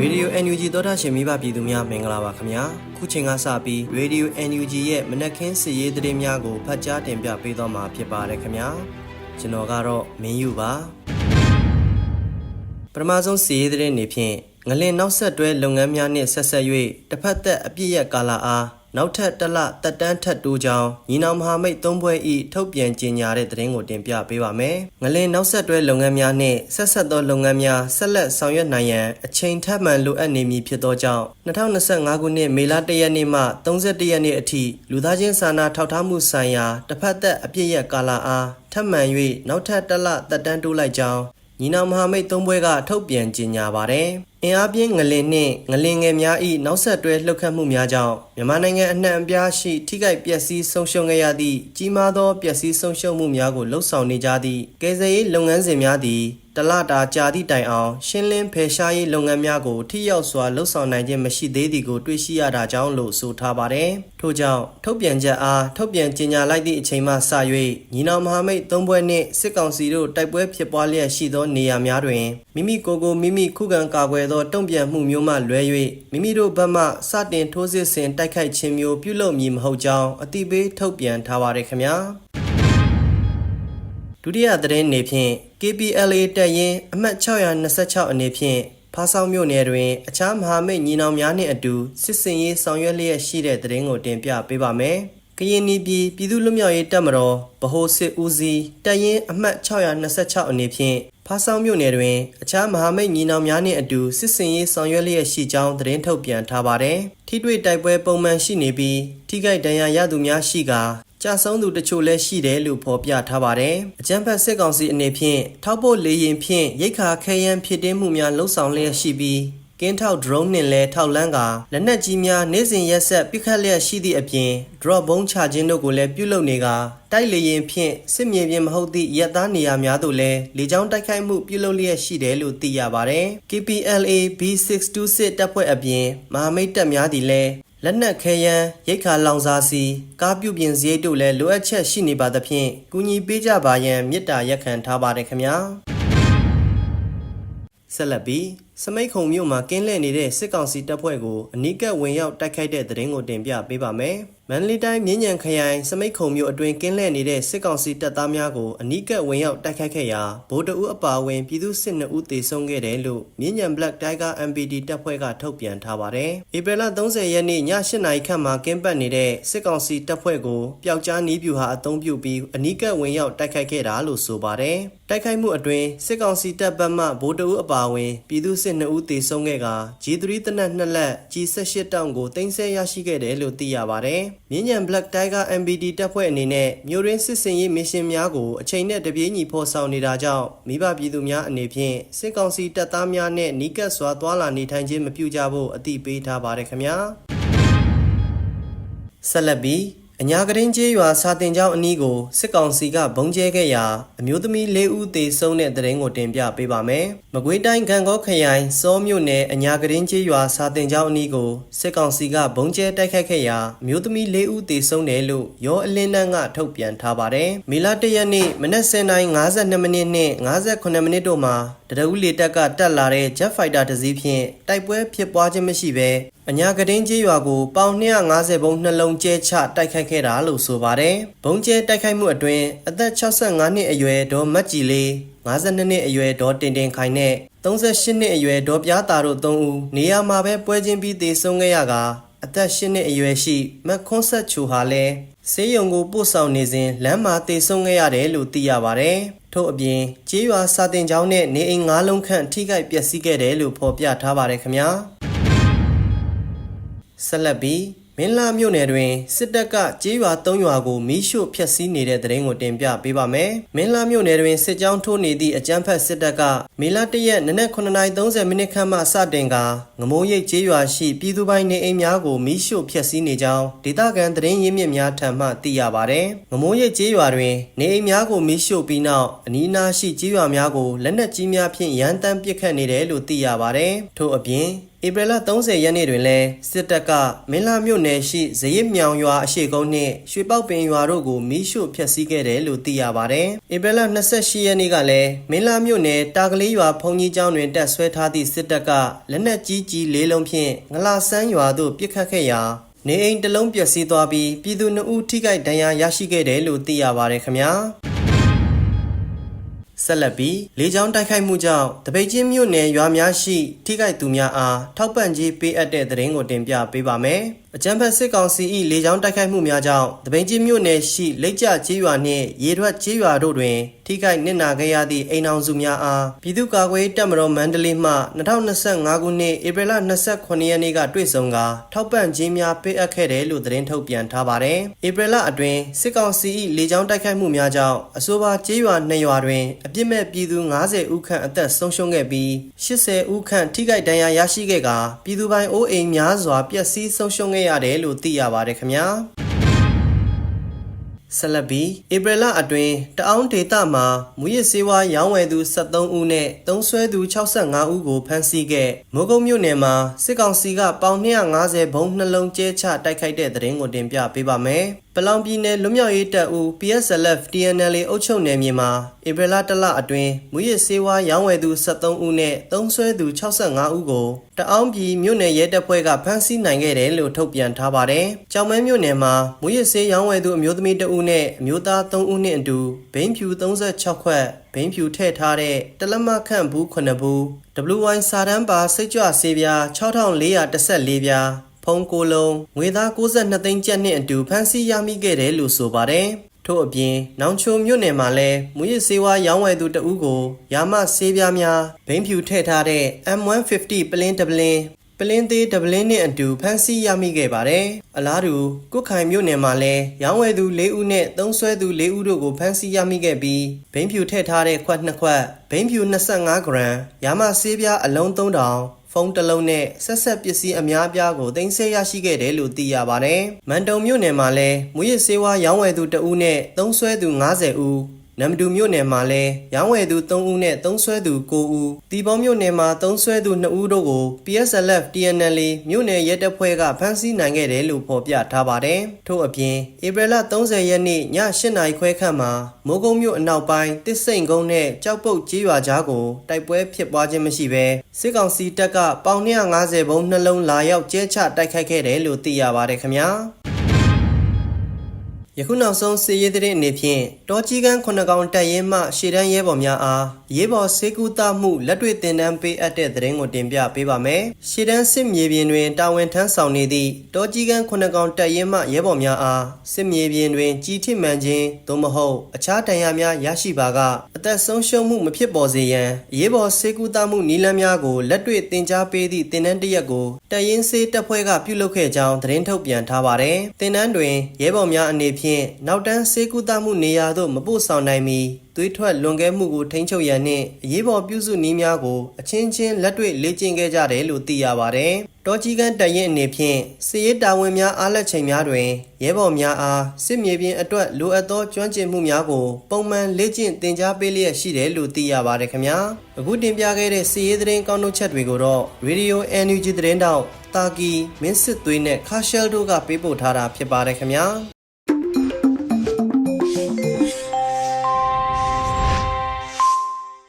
ရေဒီယို NUG သောတာရှင်မိဘပြည်သူများမင်္ဂလာပါခင်ဗျာခုချိန်ကစပြီးရေဒီယို NUG ရဲ့မနက်ခင်းစီရေးသတင်းများကိုဖတ်ကြားတင်ပြပေးသွားမှာဖြစ်ပါတယ်ခင်ဗျာကျွန်တော်ကတော့မင်းယူပါပထမဆုံးစီရေးသတင်းနေဖြင့်ငလင်နောက်ဆက်တွဲလုပ်ငန်းများနှင့်ဆက်ဆက်၍တစ်ဖက်သက်အပြည့်ရက်ကာလအား နောက်ထပ်တစ်လတက်တန်းထက်တိုးကြောင်းညီနောင်မဟာမိတ်သုံးဘွဲဤထုတ်ပြန်ကြေညာတဲ့သတင်းကိုတင်ပြပေးပါမယ်။ငလင်နောက်ဆက်တွဲလုပ်ငန်းများနှင့်ဆက်ဆက်သောလုပ်ငန်းများဆက်လက်ဆောင်ရွက်နိုင်ရန်အချိန်ထပ်မံလိုအပ်နေမည်ဖြစ်သောကြောင့်2025ခုနှစ်မေလ1ရက်နေ့မှ31ရက်နေ့အထိလူသားချင်းစာနာထောက်ထားမှုဆိုင်ရာတစ်ဖက်သက်အပြည့်ရက်ကာလအားထပ်မံ၍နောက်ထပ်တစ်လတက်တန်းတိုးလိုက်ကြောင်းညီနောင်မဟာမိတ်သုံးဘွဲကထုတ်ပြန်ကြေညာပါတယ်။အင်အားပြင်းငလင်နှင့်ငလင်ငယ်များ၏နောက်ဆက်တွဲလှုပ်ခတ်မှုများကြောင့်မြန်မာနိုင်ငံအနှံ့အပြားရှိထိခိုက်ပျက်စီးဆုံးရှုံးခဲ့ရသည့်ကြီးမားသောပျက်စီးဆုံးရှုံးမှုများကိုလှုပ်ဆောင်နေကြသည့်ကယ်ဆယ်ရေးလုပ်ငန်းစဉ်များသည်တလတာကြာသည့်တိုင်အောင်ရှင်းလင်းဖယ်ရှားရေးလုပ်ငန်းများကိုထိရောက်စွာလှုပ်ဆောင်နိုင်ခြင်းမရှိသေးသည်ကိုတွေ့ရှိရတာကြောင့်လို့ဆိုထားပါတယ်။ထို့ကြောင့်ထုတ်ပြန်ချက်အားထုတ်ပြန်ကြေညာလိုက်သည့်အချိန်မှစ၍ညီနောင်မဟာမိတ်သုံးဘွဲ့နှင့်စစ်ကောင်စီတို့တိုက်ပွဲဖြစ်ပွားလျက်ရှိသောနေရာများတွင်မိမိကိုယ်ကိုမိမိခုခံကာကွယ်သောတုံ့ပြန်မှုမျိုးမှလွဲ၍မိမိတို့ဘက်မှစတင်ထိုးစစ်ဆင်တိုက်ခိုက်ခြင်းမျိုးပြုလုပ်မည်မဟုတ်ကြောင်းအတိပေးထုတ်ပြန်ထားပါတယ်ခင်ဗျာဒုတိယသတင်းနေဖြင့် KPLA တပ်ရင်းအမှတ်626အနေဖြင့်ဖားဆောင်မြို့နယ်တွင် အခြားမဟာမိတ်ညီနောင်များနှင့်အတူစစ်စင်ရေးဆောင်ရွက်လျက်ရှိတဲ့သတင်းကိုတင်ပြပေးပါမယ်။ ကရင်နီပြည်ပြည်သူ့လွတ်မြောက်ရေးတပ်မတော်ဗဟိုစစ်ဦးစီးတပ်ရင်းအမှတ်626အနေဖြင့်ဖားဆောင်မြို့နယ်တွင်အခြားမဟာမိတ်ညီနောင်များနှင့်အတူစစ်စင်ရေးဆောင်ရွက်လျက်ရှိကြောင်းသတင်းထုတ်ပြန်ထားပါတယ်။ထိတွေ့တိုက်ပွဲပုံမှန်ရှိနေပြီးထိခိုက်ဒဏ်ရာရသူများရှိကာကြာဆုံးသူတချို့လည်းရှိတယ်လို့ဖော်ပြထားပါတယ်။အကြံဖက်စစ်ကောင်စီအနေဖြင့်ထောက်ပို့လေရင်ဖြင့်ရိတ်ခါခဲယမ်းဖြစ်တင်းမှုများလှုံ့ဆော်လျက်ရှိပြီး ကင်းထောက် drone နှင့်လည်းထောက်လန်းကာလက်နက်ကြီးများနေ့စဉ်ရက်ဆက်ပစ်ခတ်လျက်ရှိသည့်အပြင် drop ဘုံချခြင်းတို့ကိုလည်းပြုလုပ်နေကာတိုက်လေရင်ဖြင့်စစ်မြေပြင်မဟုတ်သည့်ရက်သားနေရာများသို့လည်းလေကြောင်းတိုက်ခိုက်မှုပြုလုပ်လျက်ရှိတယ်လို့သိရပါတယ်။ KPLA B626 တပ်ဖွဲ့အပြင်မဟာမိတ်တပ်များသည်လည်းလက်နက်ခဲယမ်းရိတ်ခါလောင်စာစီကားပြုပြင်စရိတ်တို့လည်းလိုအပ်ချက်ရှိနေပါသဖြင့်ကူညီပေးကြပါရန်မေတ္တာရက်ခံထားပါတယ်ခင်ဗျာဆက်လက်ပြီး စမိတ်ခုံမြို့မှာကင်းလှည့်နေတဲ့စစ်ကောင်စီတပ်ဖွဲ့ကိုအနီးကပ်ဝင်ရောက်တိုက်ခိုက်တဲ့တဲ့ရင်ကိုတင်ပြပေးပါမယ်မန္တလေးတိုင်းမြင်းညံခရိုင်စမိတ်ခုံမြို့အတွင်းကင်းလှည့်နေတဲ့စစ်ကောင်စီတပ်သားများကိုအနီးကပ်ဝင်ရောက်တိုက်ခိုက်ခဲ့ရာဗိုလ်တအုပ်အပါအဝင်ပြည်သူစစ်နှုတ်ဦးသေဆုံးခဲ့တယ်လို့မြင်းညံ Black Tiger MPD တပ်ဖွဲ့ကထုတ်ပြန်ထားပါတယ်။ဧပြီလ30ရက်နေ့ည8နာရီခန့်မှာကင်းပတ်နေတဲ့စစ်ကောင်စီတပ်ဖွဲ့ကိုပျောက်ကြားနီးပြူဟာအုံပြုပြီးအနီးကပ်ဝင်ရောက်တိုက်ခိုက်ခဲ့တာလို့ဆိုပါတယ်။တိုက်ခိုက်မှုအတွင်းစစ်ကောင်စီတပ်ဘက်မှဗိုလ်တအုပ်အပါအဝင်ပြည်သူစစ်နှုတ်ဦးသေဆုံးခဲ့က G3 တနက်နှစ်လက် G18 တောင်ကိုတင်ဆက်ရရှိခဲ့တယ်လို့သိရပါတယ်။မြင်းညံ Black Tiger MBD တပ်ဖွဲ့အနေနဲ့မြို့ရင်းစစ်စင်ရေးမစ်ရှင်များကိုအချိန်နဲ့တပြေးညီဖော်ဆောင်နေတာကြောင့်မိဘပြည်သူများအနေဖြင့်စစ်ကောင်စီတပ်သားများနဲ့နီးကပ်စွာသွာလာနေထိုင်ခြင်းမပြုကြဖို့အသိပေးထားပါတယ်ခင်ဗျာဆက်လက်ပြီး အညာကရင်ကျေးရွာစာတင်ကျောင်းအနီးကိုစစ်ကောင်စီကဘုံကျဲခဲ့ရာအမျိုးသမီး၄ဦးသေဆုံးတဲ့တဲ့ရင်ကိုတင်ပြပေးပါမယ်။မကွေးတိုင်းကံကောခရိုင်စောမြို့နယ်အညာကရင်ကျေးရွာစာတင်ကျောင်းအနီးကိုစစ်ကောင်စီကဘုံကျဲတိုက်ခိုက်ခဲ့ရာအမျိုးသမီး၄ဦးသေဆုံးတယ်လို့ရောအလင်းတန်းကထုတ်ပြန်ထားပါတယ်။မေလ၁ရက်နေ့မနက်09:52မိနစ်နဲ့58မိနစ်တို့မှာတရဦးလေတပ်ကတက်လာတဲ့ Jet Fighter တစ်စီးဖြင့်တိုက်ပွဲဖြစ်ပွားခြင်းမရှိဘဲ အညာကတင်းကျေးရွာကိုပေါင်250ဘုံနှလုံးကျဲချတိုက်ခိုက်ခဲ့တာလို့ဆိုပါတယ်။ဘုံကျဲတိုက်ခိုက်မှုအတွင်းအသက်65နှစ်အရွယ်ဒေါ်မတ်ကြည်လေး52နှစ်အရွယ်ဒေါ်တင်တင်ခိုင်နဲ့38နှစ်အရွယ်ဒေါ်ပြားတာတို့3ဦးနေရာမှာပဲပွဲချင်းပြီးသေဆုံးခဲ့ရကအသက်8နှစ်အရွယ်ရှိမက်ခွန်းဆက်ချူဟာလည်းဆေးရုံကိုပို့ဆောင်နေစဉ်လမ်းမှာသေဆုံးခဲ့ရတယ်လို့သိရပါတယ်။ထို့အပြင်ကျေးရွာစာတင်ကျောင်းနဲ့နေအိမ်၅လုံးခန့်ထိခိုက်ပျက်စီးခဲ့တယ်လို့ဖော်ပြထားပါတယ်ခင်ဗျာ။ ဆက်လက်ပြီးမင်းလာမြို့နယ်တွင်စစ်တပ်ကကြေးရွာ၃ရွာကိုမီးရှို့ဖျက်ဆီးနေတဲ့တဲ့ရင်ကိုတင်ပြပေးပါမယ်။မင်းလာမြို့နယ်တွင်စစ်ကြောင်းထိုးနေသည့်အကြမ်းဖက်စစ်တပ်ကမေလ၁ရက်နနက်9:30မိနစ်ခန့်မှစတင်ကငမိုးရိပ်ကြေးရွာရှိပြည်သူပိုင်နေအိမ်များကိုမီးရှို့ဖျက်ဆီးနေကြောင်းဒေသခံသတင်းရင်းမြစ်များထံမှသိရပါဗျ။ငမိုးရိပ်ကြေးရွာတွင်နေအိမ်များကိုမီးရှို့ပြီးနောက်အနီးအနားရှိကြေးရွာများကိုလက်နက်ကြီးများဖြင့်ရန်တမ်းပစ်ခတ်နေတယ်လို့သိရပါဗျ။ထို့အပြင် ဧဧပြီလ30ရက်နေ့တွင်လည်းစစ်တပ်ကမင်းလာမြို့နယ်ရှိဇရစ်မြောင်ရွာအရှိကုန်းနှင့်ရွှေပောက်ပင်ရွာတို့ကိုမီးရှို့ဖျက်ဆီးခဲ့တယ်လို့သိရပါတယ်။ဧပြီလ28ရက်နေ့ကလည်းမင်းလာမြို့နယ်တာကလေးရွာဖုန်ကြီးကျောင်းတွင်တပ်ဆွဲထားသည့်စစ်တပ်ကလက်နက်ကြီးကြီးလေးလုံးဖြင့်ငလာဆန်းရွာသို့ပစ်ခတ်ခဲ့ရာနေအိမ်တစ်လုံးပျက်စီးသွားပြီးပြည်သူနှစ်ဦးထိခိုက်ဒဏ်ရာရရှိခဲ့တယ်လို့သိရပါတယ်ခင်ဗျာ။ ဆက်လက်ပြီးလေကြောင်းတိုက်ခိုက်မှုကြောင့်တပိတ်ချင်းမြို့နယ်ရွာများရှိ ထိခိုက်သူများအားထောက်ပံ့ကြေးပေးအပ်တဲ့သတင်းကိုတင်ပြပေးပါမယ်။ အကြံဖက်စစ်ကောင်စီ၏လေကြောင်းတိုက်ခိုက်မှုများကြောင့်တပိတ်ချင်းမြို့နယ်ရှိလက်ကျကျေးရွာနှင့်ရေထွက်ကျေးရွာတို့တွင် ထိခိုက်နစ်နာခဲ့ရသည့်အိမ်အောင်စုများအားပြည်သူ့ကာကွယ်တပ်မတော်မန္တလေးမှ2025ခုနှစ်ဧပြီလ29ရက်နေ့ကတွေ့ဆုံကာထောက်ပံ့ကြေးများပေးအပ်ခဲ့တယ်လို့သတင်းထုတ်ပြန်ထားပါတယ်။ဧပြီလအတွင်းစစ်ကောင်စီ၏လေကြောင်းတိုက်ခိုက်မှုများကြောင့်အဆိုပါကျေးရွာနှစ်ရွာတွင်အပြစ်မဲ့ပြည်သူ90ဦးခန့်အသက်ဆုံးရှုံးခဲ့ပြီး80ဦးခန့်ထိခိုက်ဒဏ်ရာရရှိခဲ့ကာပြည်သူပိုင်အိုးအိမ်များစွာပျက်စီးဆုံးရှုံးခဲ့ရတယ်လို့သိရပါတယ်ခင်ဗျာ။ဆက်လက်ပြီးဧပြီလအတွင်းတအောင်းဒေတာမှာမူရစ်စေဝါရောင်းဝယ်သူ73ဦးနဲ့သုံးဆွဲသူ65ဦးကိုဖမ်းဆီးခဲ့မိုးကုတ်မြို့နယ်မှာစစ်ကောင်စီကပေါင်250ဘုံနှလုံးကျဲချတိုက်ခိုက်တဲ့တဲ့ရင်ကိုတင်ပြပေးပါမယ်။ ပလောင်ပြည်နယ်လွတ်မြောက်ရေးတပ်ဦး PSLF TNL အုပ်ချုပ်နယ်မြေမှာဧပြီလတလအတွင်းမူရစ်စေဝါရောင်းဝယ်သူ73ဦးနဲ့သုံးဆွဲသူ65ဦးကိုတအောင်းပြည်မြို့နယ်ရဲတပ်ဖွဲ့ကဖမ်းဆီးနိုင်ခဲ့တယ်လို့ထုတ်ပြန်ထားပါတယ်။ကြောင်မဲမြို့နယ်မှာမူရစ်စေးရောင်းဝယ်သူအမျိုးသမီးတဦးနဲ့အမျိုးသား3ဦးနဲ့အတူဘိန်းဖြူ36ခွက်ဘိန်းဖြူထည့်ထားတဲ့တလက်မခန့်ဘူး9ဘူး WY စာတန်းပါစိတ်ကြွဆေးပြား6414ပြား ဖုံးကိုလုံးငွေသား62သိန်းကျပ်နဲ့အတူဖမ်းဆီးရမိခဲ့တယ်လို့ဆိုပါတယ်။ထို့အပြင်နောင်ချိုမြို့နယ်မှာလည်းမူရစ်စေဝါရောင်းဝယ်သူတဦးကိုရာမဆေးပြားများဘိန်းဖြူထည့်ထားတဲ့ M150 ပလင်းတပလင်းပလင်းသေးဒပလင်းနဲ့အတူဖမ်းဆီးရမိခဲ့ပါတယ်။အလားတူကုတ်ခိုင်မြို့နယ်မှာလည်းရောင်းဝယ်သူ၄ဦးနဲ့သုံးဆွဲသူ၄ဦးတို့ကိုဖမ်းဆီးရမိခဲ့ပြီးဘိန်းဖြူထည့်ထားတဲ့ခွက်နှစ်ခွက်ဘိန်းဖြူ25ဂရမ်ရာမဆေးပြားအလုံး3000 ဖုန်းတစ်လုံးနဲ့ဆက်ဆက်ပစ္စည်းအများအပြားကိုတင်ဆက်ရရှိခဲ့တယ်လို့သိရပါတယ်။မန်တုံမြို့နယ်မှာလည်းမူရစ်ဆေးဝါးရောင်းဝယ်သူတဦးနဲ့သုံးဆွဲသူ90ဦး နမ်တူမြို့နယ်မှာလည်းရောင်းဝယ်သူ3ဦးနဲ့သုံးဆွဲသူ9ဦးတီပေါမြို့နယ်မှာသုံးဆွဲသူ2ဦးတို့ကို PSLF TNL မြို့နယ်ရဲတပ်ဖွဲ့ကဖမ်းဆီးနိုင်ခဲ့တယ်လို့ဖော်ပြထားပါတယ်ထို့အပြင်ဧပြီလ30ရက်နေ့ည8နာရီခွဲခန့်မှာမိုးကုံမြို့အနောက်ပိုင်းတစ်စိန်ကုန်းနဲ့ကြောက်ပုတ်ကျေးရွာကြားကိုတိုက်ပွဲဖြစ်ပွားခြင်းမရှိဘဲစစ်ကောင်စီတပ်ကပေါင်250ဘုံနှလုံးလာရောက်ကျဲချတိုက်ခိုက်ခဲ့တယ်လို့သိရပါတယ်ခင်ဗျာ ယခုနောက်ဆုံးစီရေးတဲ့အနေဖြင့်တောကြီးကန်းခုနှစ်ကောင်တက်ရင်မှရှေ့တန်းရဲဘော်များအားရေးဘော်စေကူတာမှုလက်တွေ့တင်တန်းပေးအပ်တဲ့သတင်းကိုတင်ပြပေးပါမယ်။ရှေ့တန်းစစ်မြေပြင်တွင်တာဝန်ထမ်းဆောင်နေသည့်တောကြီးကန်းခုနှစ်ကောင်တက်ရင်မှရဲဘော်များအားစစ်မြေပြင်တွင်ကြီးထိမှန်ခြင်းသို့မဟုတ်အခြားဒဏ်ရာများရရှိပါကအ သက်ဆုံးရှုံးမှုမဖြစ်ပေါ်စေရန်ရေးဘော်စေကူတာမှုနီလန်းများကိုလက်တွေ့တင် जा ပေးသည့်တင်တန်းတစ်ရက်ကိုတရင်စေးတပ်ဖွဲ့ကပြုလုပ်ခဲ့ကြောင်းသတင်းထုတ်ပြန်ထားပါတယ်။တင်တန်းတွင်ရဲဘော်များအနေဖြင့်နောက်တန်းစေကူတာမှုနေရာသို့မပို့ဆောင်နိုင်မီ သွေးထွက်လွန်ကဲမှုကိုထိန်းချုပ်ရန်နှင့်အရေးပေါ်ပြုစုနည်းများကိုအချင်းချင်းလက်တွေ့လေ့ကျင့်ခဲ့ကြတယ်လို့သိရပါတယ်။တောကြီးကန်းတရင်အနေဖြင့်စစ်ရေးတာဝန်များအားလက်ချိန်များတွင်ရဲဘော်များအားစစ်မြေပြင်အတွက်လိုအပ်သောကျွမ်းကျင်မှုများကိုပုံမှန်လေ့ကျင့်သင်ကြားပေးလျက်ရှိတယ်လို့သိရပါတယ်ခင်ဗျာ။အခုတင်ပြခဲ့တဲ့စစ်ရေးသတင်းကောင်းတို့ချက်တွေကိုတော့ Radio NUG သတင်းတောက်တာကီမင်းစစ်သွေးနဲ့ခါရှယ်တို့ကပေးပို့ထားတာဖြစ်ပါတယ်ခင်ဗျာ။